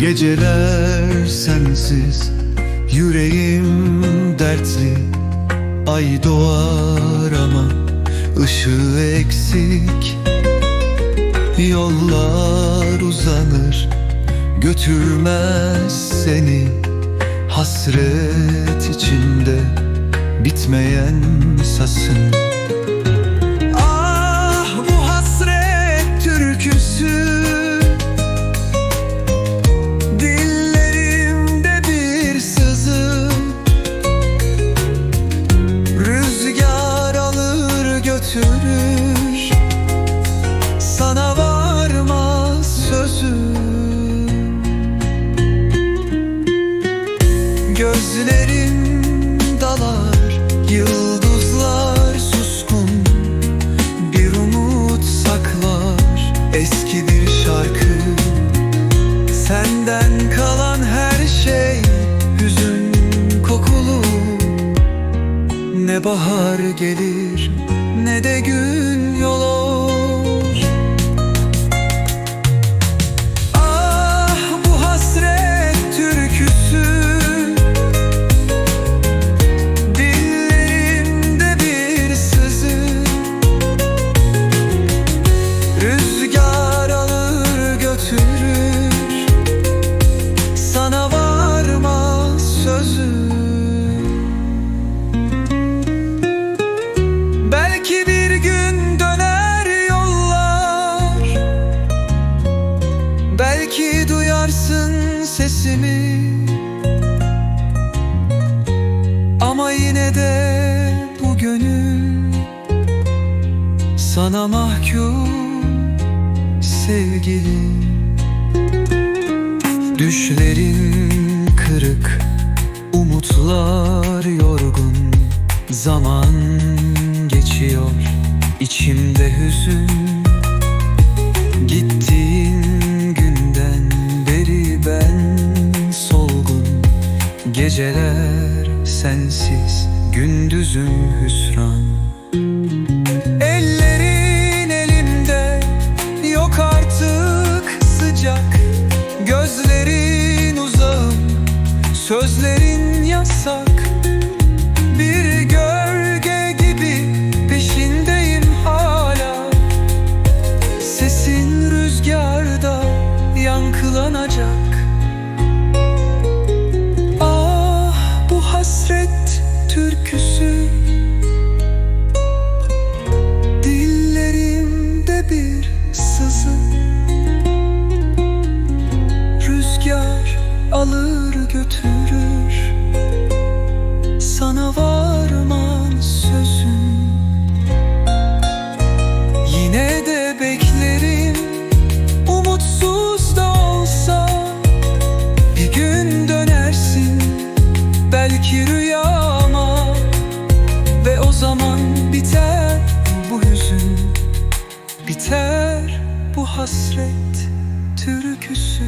Geceler sensiz Yüreğim dertli. Ay doğar ama ışığı eksik. Yollar uzanır Götürmez seni. Hasret içinde Bitmeyen sasın götürür. Sana varmaz sözüm. Gözlerim dalar Yıldızlar suskun. Bir umut saklar Eski bir şarkı. Senden kalan her şey hüzün kokulu. Ne bahar gelir ne de gün yol Belki duyarsın sesimi. Ama yine de bu gönül Sana mahkum sevgilim Düşlerin kırık Umutlar yorgun. Zaman geçiyor içimde hüzün sensiz gündüzüm hüsran. Ellerin elimde yok artık sıcak. Gözlerin uzağım sözlerin götürür. Sana varmaz sözüm. Yine de beklerim. Umutsuz da olsa Bir gün dönersin. Belki rüyama Ve o zaman biter bu hüzün. Biter bu hasret türküsü